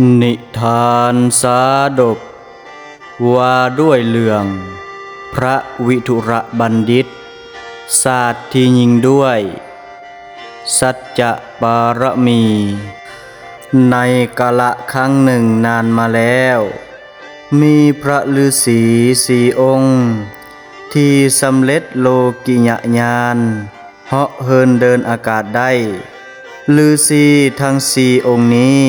นิทานสาดก ว่าด้วยเรื่อง พระวิทุระบัณฑิต ศาสตร์ที่ยิงด้วย สัจจะปารมี ในกาละครั้งหนึ่งนานมาแล้ว มีพระฤาษีสี่องค์ ที่สำเร็จโลกิยญาณเหาะเหินเดินอากาศได้ฤาษีทั้งสี่องค์นี้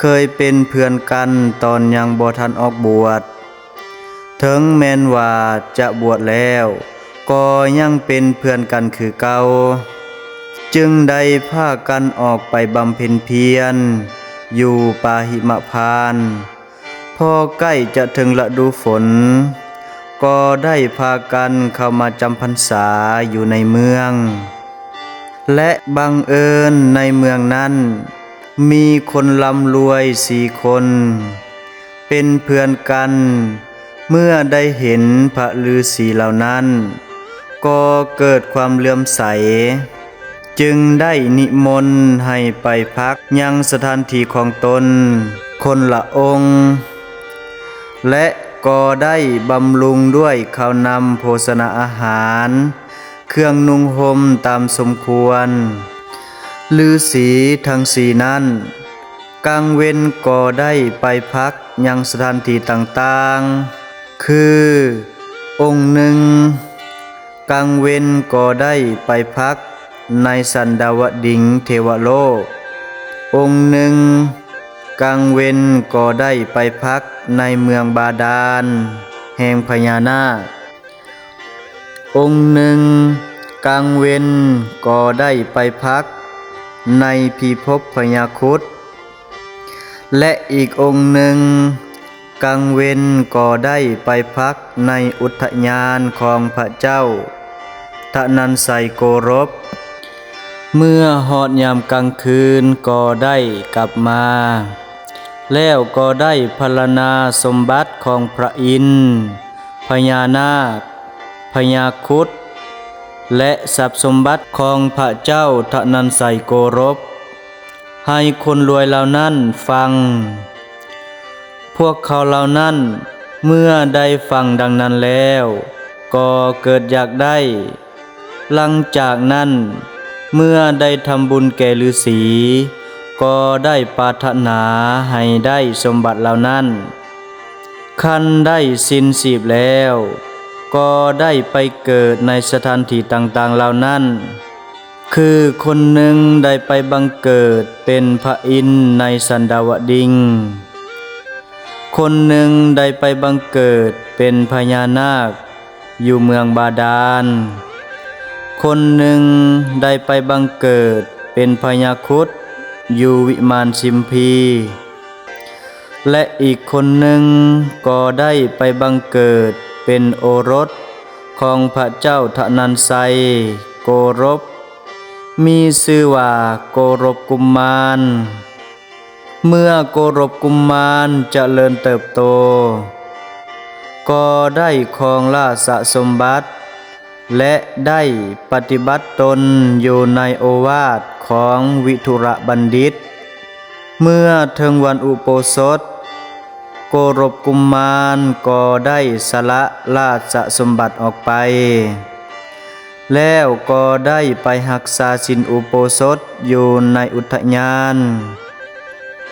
เคยเป็นเพื่อนกันตอนยังบ่ทันออกบวชถึงแม้นว่าจะบวชแล้ว ก็ยังเป็นเพื่อนกันคือเก่าจึงได้พากันออกไปบำเพ็ญเพียร อยู่ป่าหิมพานพอใกล้จะถึงฤดูฝน ก็ได้พากันเข้ามาจำพรรษาอยู่ในเมือง และบังเอิญในเมืองนั้น มีคนร่ำรวยสี่คน เป็นเพื่อนกัน เมื่อได้เห็นพระฤาษีเหล่านั้น ก็เกิดความเลื่อมใส จึงได้นิมนต์ให้ไปพักยังสถานที่ของตน คนละองค์ และก็ได้บำรุงด้วยข้าวนำโภชนาอาหาร เครื่องนุ่งห่มตามสมควร ฤาษีทั้งสี่นั้นกลางเว้นก็ได้ไปพักยังสถานที่ต่างๆ คือ องค์หนึ่งกลางเว้นก็ได้ไปพักในสันดาวดิงเทวโลก องค์หนึ่งกลางเว้นก็ได้ไปพักในเมืองบาดาล แห่งพญานาค องค์หนึ่งกลางเว้นก็ได้ไปพัก ในพิภพพญาคุดและอีกองค์หนึ่ง กังเวนก็ได้ไปพักในอุทยานของพระเจ้าทนันไสโกรบ เมื่อหอดยามกลางคืนก็ได้กลับมา แล้วก็ได้พรรณนาสมบัติของพระอินทร์พญานาคพญาคุด และทรัพย์สมบัติของพระเจ้าทนันไสโกรบ ให้คนรวยเหล่านั้นฟัง พวกเขาเหล่านั้น เมื่อได้ฟังดังนั้นแล้ว ก็เกิดอยากได้ หลังจากนั้น เมื่อได้ทำบุญแก่ฤาษีก็ได้ปรารถนาให้ได้สมบัติเหล่านั้นคันได้สิ้นสีบแล้ว ก็ได้ไปเกิดในสถานที่ต่างๆเหล่านั้น คือคนหนึ่งได้ไปบังเกิดเป็นพระอินทร์ในสันดาวดิง คนหนึ่งได้ไปบังเกิดเป็นพญานาค อยู่เมืองบาดาล คนหนึ่งได้ไปบังเกิดเป็นพญาคุดอยู่วิมานชิมพีและอีกคนหนึ่งก็ได้ไปบังเกิด เป็นโอรสของพระเจ้าทนันไซโกรบ มีชื่อว่าโกรบกุมมาร เมื่อโกรบกุมมารจเจริญเติบโต ก็ได้ครองราชสมบัติ และได้ปฏิบัติตนอยู่ในโอวาทของวิทุระบัณฑิต เมื่อถึงวันอุโปสถ โกรบกุมมารก็ได้สละราชสมบัติออกไป แล้วก็ได้ไปหักษาสินอุโปสถอยู่ในอุทยาน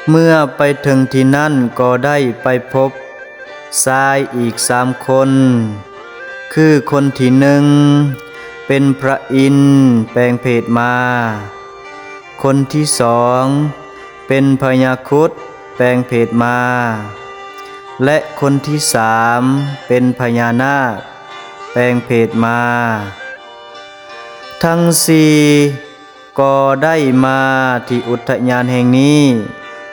เมื่อไปถึงที่นั่นก็ได้ไปพบชายอีกสามคน คือคนที่หนึ่งเป็นพระอินแปลงเพศมา คนที่สองเป็นพญาคุดแปลงเพศมา และคนที่สามเป็นพญานาค แปลงเพศมา ทั้งสี่ก็ได้มาที่อุทยานแห่งนี้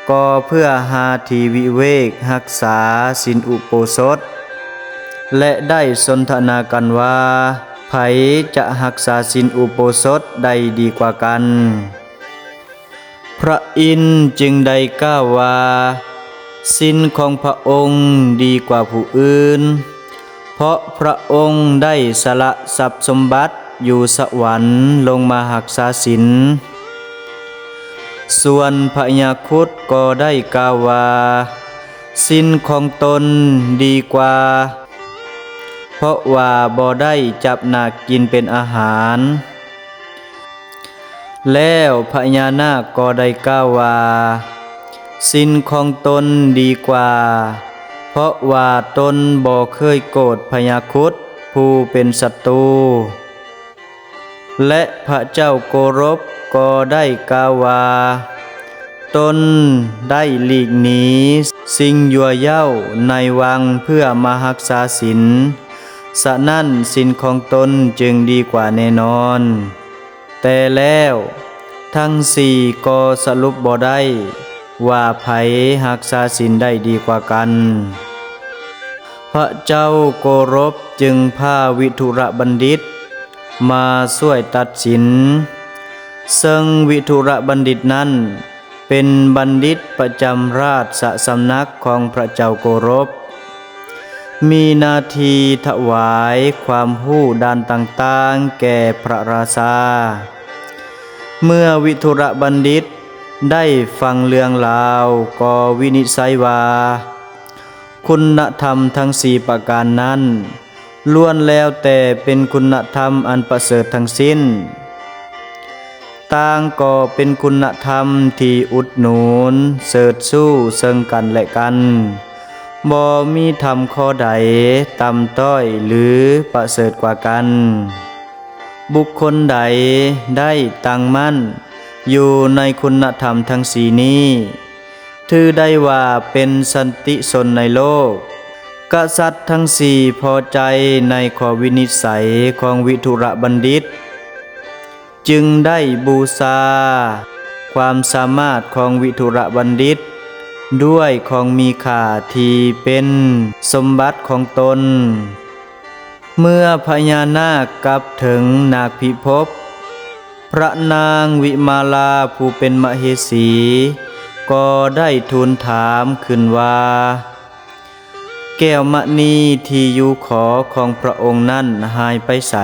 ก็เพื่อหาทีวิเวกรักษาสินอุโปสถ และได้สนทนากันว่าไผจะรักษาสินอุโปสถได้ดีกว่ากัน พระอินทร์จึงได้กล่าวว่า สินของพระองค์ดีกว่าผู้อื่น เพราะพระองค์ได้สละทรัพย์สมบัติอยู่สวรรค์ลงมาหักษาศีลส่วนพญาคุดก็ได้กล่าวว่าสินของตนดีกว่า เพราะว่าบ่ได้จับหนักกินเป็นอาหาร แล้วพญานาคก็ได้กล่าวว่า สินของตนดีกว่า เพราะว่าตนบ่เคยโกรธพญาครุดผู้เป็นศัตรูและพระเจ้าโกรบก็ได้กล่าวว่าตนได้หลีกหนีสิ่งยั่วเย้าในวังเพื่อมารักษาศีลสะนั่นสินของตนจึงดีกว่าแน่นอน แต่แล้วทั้งสี่ก็สรุปบ่ได้ ว่าไผรักษาศีลได้ดีกว่ากัน พระเจ้าโกรบจึงพาวิทุระบัณฑิต มาช่วยตัดสิน ซึ่งวิทุระบัณฑิตนั้น เป็นบัณฑิตประจำราชสำนักของพระเจ้าโกรบมีนาทีถวายความหู้ด้านต่างๆ แก่พระราชา เมื่อวิทุระบัณฑิต ได้ฟังเรื่องราวก็วินิจฉัยว่าคุณธรรมทั้งสี่ประการนั้นล้วนแล้วแต่เป็นคุณธรรมอันประเสริฐทั้งสิ้น ต่างก็เป็นคุณธรรมที่อุดหนุนเสริฐสู้ซึ่งกันและกันบ่มีธรรมข้อใดต่ำต้อยหรือประเสริฐกว่ากัน บุคคลใดได้ตั้งมั่น อยู่ในคุณธรรมทั้งสีนี้ ถือได้ว่าเป็นสันติชนในโลก กษัตริย์ทั้งสี่พอใจในขอวินิจฉัยของวิทุระบัณฑิต จึงได้บูชาความสามารถของวิทุระบัณฑิต ด้วยของมีค่าที่เป็นสมบัติของตน เมื่อพญานาคกลับถึงนาคพิภพ พระนางวิมาลาผู้เป็นมเหสี ก็ได้ทูลถามขึ้นว่า แก้วมณีที่อยู่ขอของพระองค์นั้นหายไปใส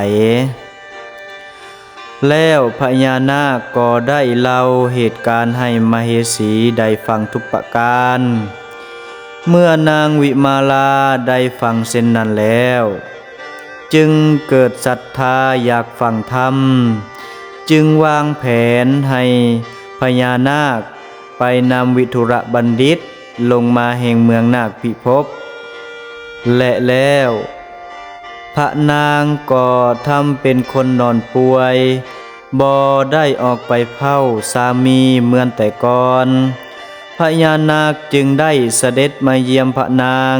แล้วพญานาคก็ได้เล่าเหตุการณ์ให้มเหสีได้ฟังทุกประการ เมื่อนางวิมาลาได้ฟังเส้นนั้นแล้ว จึงเกิดศรัทธาอยากฟังธรรม จึงวางแผนให้พญานาค ไปนำวิทุระบัณฑิตลงมาแห่งเมืองนาคพิภพและแล้ว พระนางก็ทำเป็นคนนอนป่วยบ่ได้ออกไปเฝ้าสามีเมือนแต่ก่อนพญานาคจึงได้เสด็จมาเยี่ยมพระนาง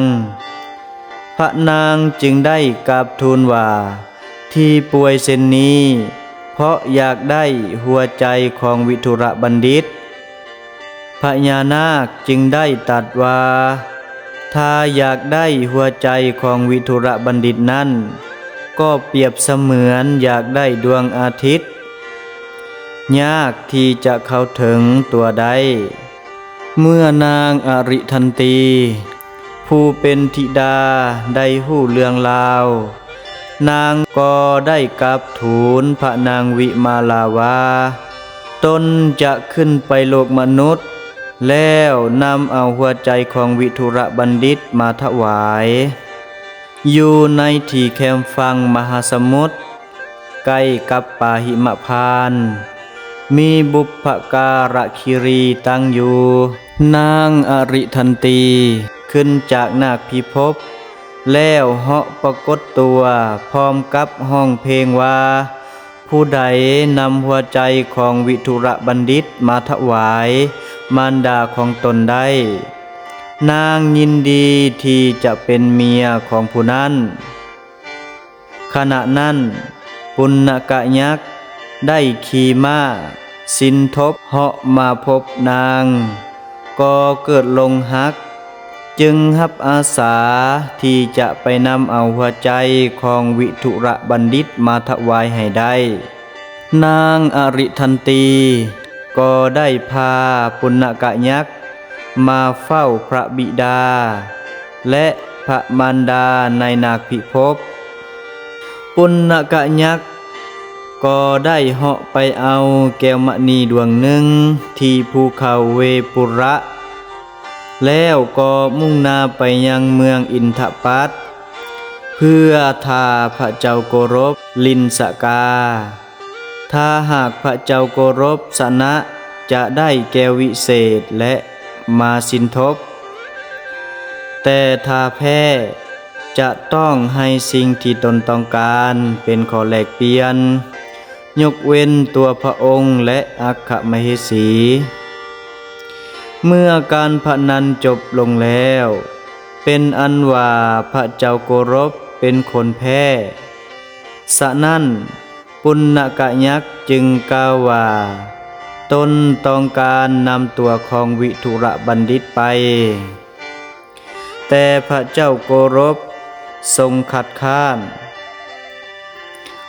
พระนางจึงได้กราบทูลว่า ที่ป่วยเช่นนี้ เพราะอยากได้หัวใจของวิทุระบัณฑิต พญานาคจึงได้ตรัดว่าถ้าอยากได้หัวใจของวิทุระบัณฑิตนั้น ก็เปรียบเสมือนอยากได้ดวงอาทิตย์ ยากที่จะเข้าถึงตัวใด เมื่อนางอริทันตี ผู้เป็นธิดาได้หู้เรื่องราว นางก็ได้กราบทูลพระนางวิมาลาวา ตนจะขึ้นไปโลกมนุษย์ แล้วนำเอาหัวใจของวิทุระบัณฑิตมาถวาย อยู่ในที่แคมฟังมหาสมุทรใกล้กับป่าหิมพานมีบุพการะคิรีตั้งอยู่ นางอริทันตี ขึ้นจากนาคพิภพ แล้วเหาะปรากฏตัวพร้อมกับห้องเพลงว่า ผู้ใดนำหัวใจของวิทุระบัณฑิตมาถวาย มารดาของตนได้ นางยินดีที่จะเป็นเมียของผู้นั้น ขณะนั้น ปุณกะยักษ์ได้ขี่ม้าสินทบเหาะมาพบนาง ก็เกิดลงฮัก จึงฮับอาสาที่จะไปนำเอาหัวใจของวิทุระบัณฑิตมาถวายให้ได้ นางอริทันตี ก็ได้พาปุณกะยักษ์ มาเฝ้าพระบิดา และพระมารดาในนาคพิภพปุณกะยักษ์ก็ได้เหาะไปเอาแก้วมณีดวงหนึ่งที่ภูเขาเวปุระ แล้วก็มุ่งหน้าไปยังเมืองอินทปัตเพื่อทาพระเจ้าโกรบลินสกา ถ้าหากพระเจ้าโกรบสนะจะได้แก้ววิเศษและมาสินทบ แต่ถ้าแพ้จะต้องให้สิ่งที่ตนต้องการเป็นขอแลกเปลี่ยน ยกเว้นตัวพระองค์และอัคคมเหสี เมื่อการพนันจบลงแล้ว เป็นอันว่าพระเจ้าโกรบเป็นคนแพ้ สะนั้นปุณกะยักษ์จึงกล่าวว่า ตนต้องการนำตัวของวิทุระบัณฑิตไป แต่พระเจ้าโกรบทรงขัดข้าน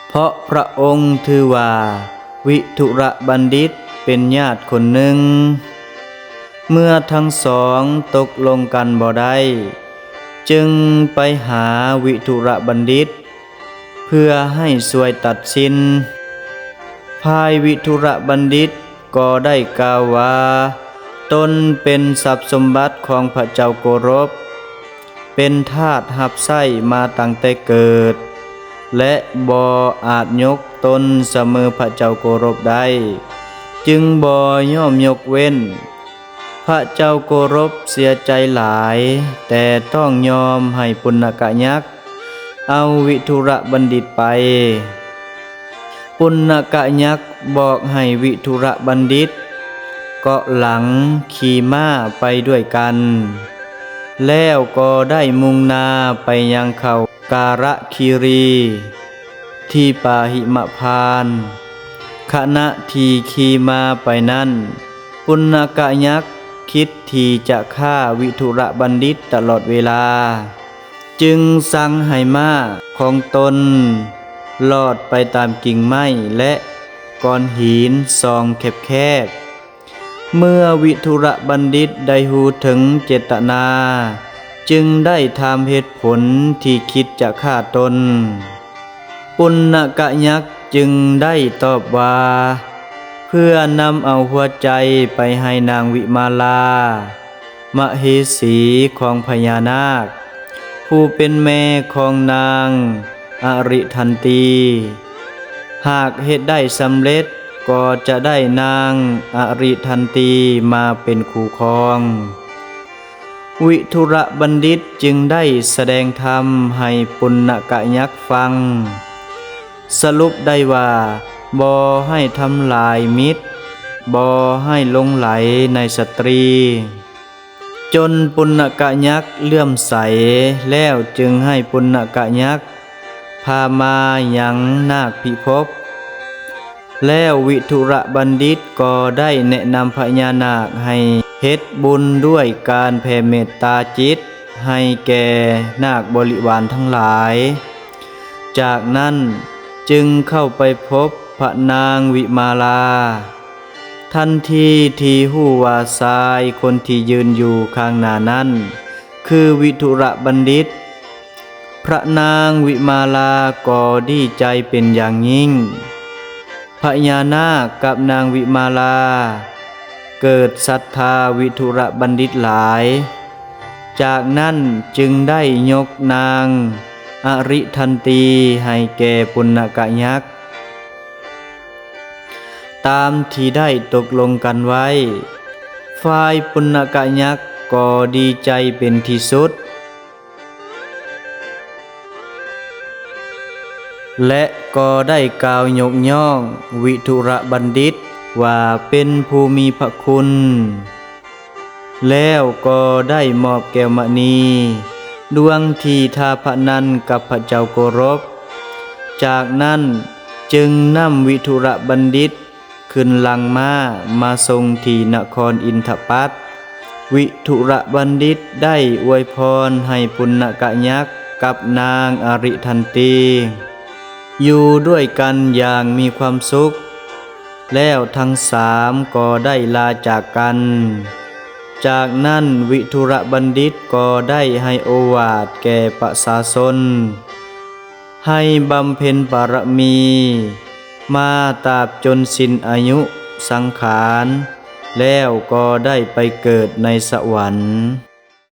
เพราะพระองค์ถือว่า วิทุระบัณฑิตเป็นญาติคนหนึ่ง เมื่อทั้งสองตกลงกันบ่ได้ จึงไปหาวิทุระบัณฑิต เพื่อให้ช่วยตัดสิน ภายวิทุระบัณฑิตก็ได้กล่าวว่าตนเป็นทรัพย์สมบัติของพระเจ้าโกรบ เป็นทาสหับไส้มาตั้งแต่เกิด และบออาจยกตนเสมอพระเจ้าโกรบได้ จึงบอย่อมยกเว้น ระเจ้าโกรบเสียใจหลาย แต่ต้องยอมให้ปุณกะยักษ์เอาวิทุระบัณฑิตไป ปุณกะยักษ์บอกให้วิทุระบัณฑิต เกาะหลังขี่ม้าไปด้วยกัน แล้วก็ได้มุ่งนาไปยังเขาการะคีรี ที่ป่าหิมพานขณะที่ขี่มาไปนั้น ปุณกะยักษ์ คิดที่จะฆ่าวิทุระบัณฑิตตลอดเวลา จึงสั่งให้มาของตน ลอดไปตามกิ่งไม้และก้อนหินซองแคบๆ เมื่อวิทุระบัณฑิตได้หูถึงเจตนา จึงได้ทำเหตุผลที่คิดจะฆ่าตน ปุณกะยักษ์จึงได้ตอบว่า เพื่อนำเอาหัวใจไปให้นางวิมาลามเหสีของพญานาค ผู้เป็นแม่ของนางอริทันตี หากเหตุได้สำเร็จก็จะได้นางอริทันตีมาเป็นคู่ครอง วิทุระบัณฑิตจึงได้แสดงธรรมให้ปุณกะยักษ์ฟัง สรุปได้ว่า บอให้ทำลายมิตร บอให้ลงไหลในสตรี จนปุณกะยักษ์เลื่อมใสแล้วจึงให้ปุณกะยักษ์พามายังนาคพิภพแล้ววิทุระบัณฑิตก็ได้แนะนำพญานาคให้เฮ็ดบุญด้วยการแผ่เมตตาจิต ให้แก่นาคบริวารทั้งหลาย จากนั้นจึงเข้าไปพบ พระนางวิมาลา ทันทีที่หูวาชายคนที่ยืนอยู่ข้างหน้านั้น คือวิทุระบัณฑิต พระนางวิมาลาก็ดีใจเป็นอย่างยิ่งพญานาคกับนางวิมาลา เกิดศรัทธาวิทุระบัณฑิตหลาย จากนั้นจึงได้ยกนาง อริทันตีให้แก่ปุณกะยักษ์ ตามที่ได้ตกลงกันไว้ ฝ่ายปุณกะยักษ์ก็ดีใจเป็นที่สุด และก็ได้กล่าวยกย่อง วิทุระบัณฑิตว่าเป็นผู้มีพระคุณ แล้วก็ได้มอบแก้วมณีดวงที่ทาพนันกับพระเจ้าโกรบ จากนั้นจึงนำวิทุระบัณฑิต ขึ้นลังมามาทรงที่นครอินทปัตวิทุระบัณฑิตได้อวยพรให้ปุณกะยักษ์กับนางอริทันตี อยู่ด้วยกันอย่างมีความสุข แล้วทั้งสามก็ได้ลาจากกัน จากนั้นวิทุระบัณฑิตก็ได้ให้โอวาทแก่ประชาชนให้บำเพ็ญบารมี มาตราบจนสิ้นอายุสังขาร แล้วก็ได้ไปเกิดในสวรรค์